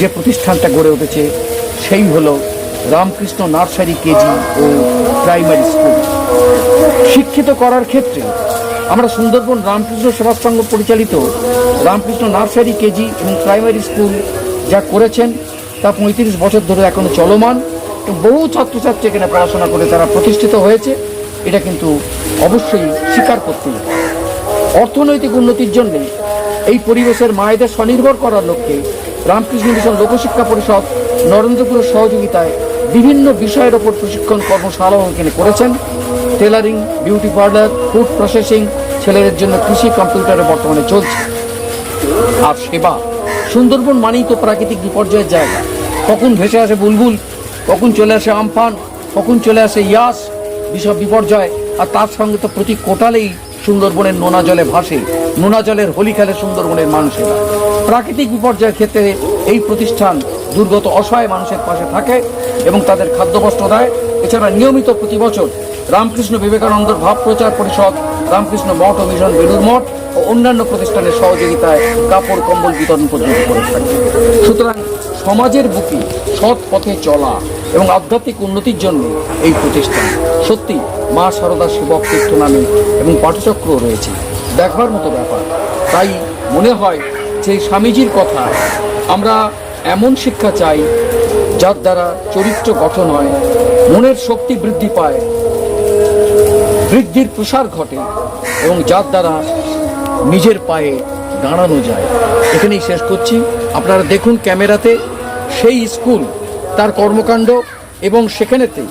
যে প্রতিষ্ঠানটা গড়ে উঠেছে, সেই হলো রামকৃষ্ণ নার্সারি কেজি ও প্রাইমারি স্কুল শিক্ষিত করার ক্ষেত্রে আমরা সুন্দরবন রামকৃষ্ণ সেবা সংঘ পরিচালিত রামকৃষ্ণ নার্সারি কেজি এবং প্রাইমারি স্কুল যা করেছেন, তা পঁয়ত্রিশ বছর ধরে এখনও চলমান বহু ছাত্রছাত্রী এখানে পড়াশোনা করে তারা প্রতিষ্ঠিত হয়েছে এটা কিন্তু অবশ্যই স্বীকার করতে হবে। অর্থনৈতিক উন্নতির জন্যে এই পরিবেশের মায়েদের স্বনির্ভর করার লক্ষ্যে রামকৃষ্ণ মিশন লোকশিক্ষা পরিষদ নরেন্দ্রপুরের সহযোগিতায় বিভিন্ন বিষয়ের ওপর প্রশিক্ষণ কর্মশালাও এখানে করেছেন। Tailoring, beauty parlour, food processing, ছেলেদের জন্য কৃষি কম্পিউটারে বর্তমানে চলছে। আর সেবা, সুন্দরবন মানেই তো প্রাকৃতিক বিপর্যয়ের জায়গা। কখন ভেসে আসে বুলবুল, কখন চলে আসে আমফান, কখন চলে আসে ইয়াস বিসব বিপর্যয়, আর তার সঙ্গে তো প্রতি কোটালেই সুন্দরবনের নোনা জলে ভাসে, নোনা জলের হোলি খেলে সুন্দরবনের মানুষেরা প্রাকৃতিক বিপর্যয়ের ক্ষেত্রে এই প্রতিষ্ঠান দুর্গত অসহায় মানুষের পাশে থাকে এবং তাদের খাদ্যবস্ত্র দেয়। এছাড়া নিয়মিত প্রতি বছর রামকৃষ্ণ বিবেকানন্দর ভাব প্রচার পরিষদ, রামকৃষ্ণ মঠ ও মিশন বেলুর মঠ ও অন্যান্য প্রতিষ্ঠানের সহযোগিতায় কাপড় কম্বল বিতরণ পর্যন্ত করে থাকে। সুতরাং সমাজের বুকে সৎ পথে চলা এবং আধ্যাত্মিক উন্নতির জন্য এই প্রতিষ্ঠান। সত্যি, মা সারদা সেবক তীর্থ নামে এবং পাঠচক্র রয়েছে। দেখবার মতো ব্যাপার। তাই মনে হয় যে স্বামীজির কথা আমরা এমন শিক্ষা চাই, যার দ্বারা চরিত্র গঠন হয়, মনের শক্তি বৃদ্ধি পায়, বৃদ্ধির প্রসার ঘটে এবং যার দ্বারা নিজের পায়ে দাঁড়ানো যায়। এখানেই শেষ করছি। আপনারা দেখুন ক্যামেরাতে সেই স্কুল তার কর্মকাণ্ড এবং সেখানেতে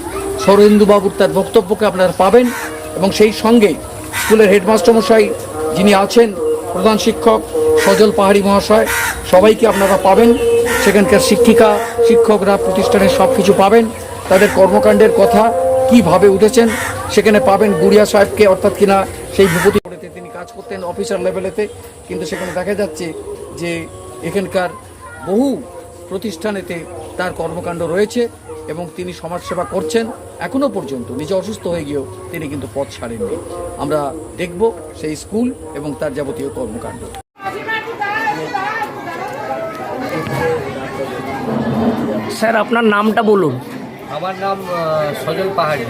সৌরেন্দুবাবুর তার বক্তব্যকে আপনারা পাবেন এবং সেই সঙ্গে স্কুলের হেডমাস্টার মশাই যিনি আছেন, প্রধান শিক্ষক, সজল পাহাড়ি মহাশয়, সবাইকে আপনারা পাবেন। সেখানকার শিক্ষিকা, শিক্ষকরা প্রতিষ্ঠানের সব কিছু পাবেন। তাদের কর্মকাণ্ডের কথা কীভাবে উঠেছেন, সেখানে পাবেন গুড়িয়া সাহেবকে, অর্থাৎ কিনা সেই ভূপতি তিনি কাজ করতেন অফিসার লেভেলেতে কিন্তু সেখানে দেখা যাচ্ছে যে এখানকার বহু প্রতিষ্ঠানেতে তার কর্মকাণ্ড রয়েছে এবং তিনি সমাজসেবা করছেন। এখনও পর্যন্ত নিজে অসুস্থ হয়ে গিয়েও তিনি কিন্তু পথ ছাড়েননি। আমরা দেখব সেই স্কুল এবং তার যাবতীয় কর্মকাণ্ড। স্যার আপনার নামটা বলুন। আমার নাম সজল পাহাড়ি।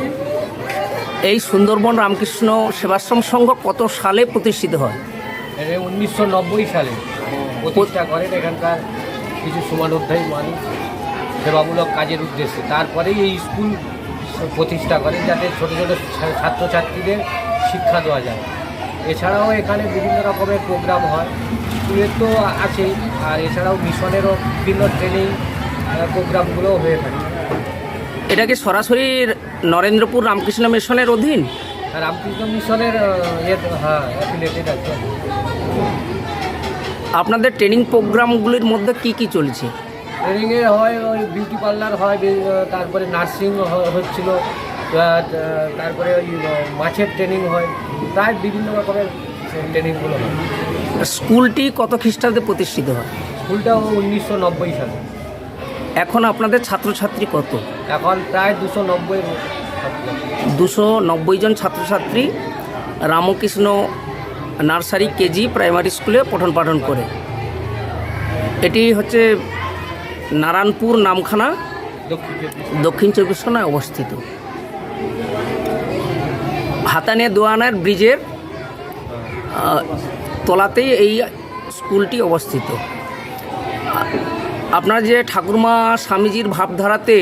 এই সুন্দরবন রামকৃষ্ণ সেবাশ্রম সংঘ কত সালে প্রতিষ্ঠিত হয়? উনিশশো নব্বই সালে প্রতিষ্ঠা করেন এখানকার কিছু সমানোধ্যায়ী মানুষ সেবামূলক কাজের উদ্দেশ্যে। তারপরেই এই স্কুল প্রতিষ্ঠা করেন যাতে ছোটো ছোটো ছাত্রছাত্রীদের শিক্ষা দেওয়া যায়। এছাড়াও এখানে বিভিন্ন রকমের প্রোগ্রাম হয়। স্কুলের তো আছেই আর এছাড়াও মিশনেরও বিভিন্ন ট্রেনিং প্রোগ্রামগুলো হয়ে থাকে। এটা কি সরাসরি নরেন্দ্রপুর রামকৃষ্ণ মিশনের অধীন? রামকৃষ্ণ মিশনের হ্যাঁ অ্যাফিলেটেড আছে। আপনাদের ট্রেনিং প্রোগ্রামগুলির মধ্যে কি কি চলছে? ট্রেনিংয়ে হয় ওই বিউটি পার্লার হয় তারপরে নার্সিং হচ্ছিল তারপরে ওই মাছের ট্রেনিং হয় প্রায় বিভিন্ন রকমের ট্রেনিংগুলো হয়। স্কুলটি কত খ্রিস্টাব্দে প্রতিষ্ঠিত হয়? স্কুলটাও উনিশশো নব্বই সালে। এখন আপনাদের ছাত্রছাত্রী কত? এখন প্রায় দুশো নব্বই দুশো নব্বই জন ছাত্রছাত্রী। রামকৃষ্ণ নার্সারি কেজি প্রাইমারি স্কুলে পঠন পাঠন করে। এটি হচ্ছে নারায়ণপুর নামখানা, দক্ষিণ চব্বিশ পরগনায় অবস্থিত। হাতানিয়া দোয়ানার ব্রিজের তলাতেই এই স্কুলটি অবস্থিত। আপনার যে ঠাকুরমা স্বামীজির ভাবধারাতে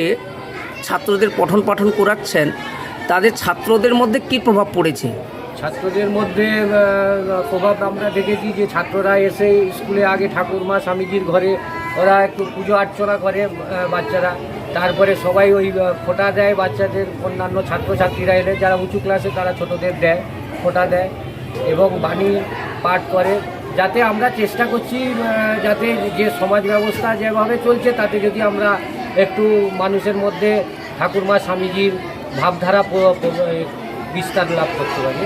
ছাত্রদের পঠন পাঠন করাচ্ছেন, তাদের ছাত্রদের মধ্যে কী প্রভাব পড়েছে? ছাত্রদের মধ্যে প্রভাব আমরা দেখেছি যে ছাত্ররা এসে স্কুলে আগে ঠাকুরমা স্বামীজির ঘরে, ওরা একটু পুজো অর্চনা করে বাচ্চারা তারপরে সবাই ওই ফোঁটা দেয় বাচ্চাদের, অন্যান্য ছাত্রছাত্রীরা এলে, যারা উঁচু ক্লাসে তারা ছোটদের দেয়, ফোঁটা দেয় এবং বাণী পাঠ করে যাতে আমরা চেষ্টা করছি যাতে যে সমাজ ব্যবস্থা যেভাবে চলছে, তাতে যদি আমরা একটু মানুষের মধ্যে ঠাকুরমা স্বামীজির ভাবধারা বিস্তার লাভ করতে পারি।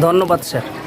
ধন্যবাদ স্যার।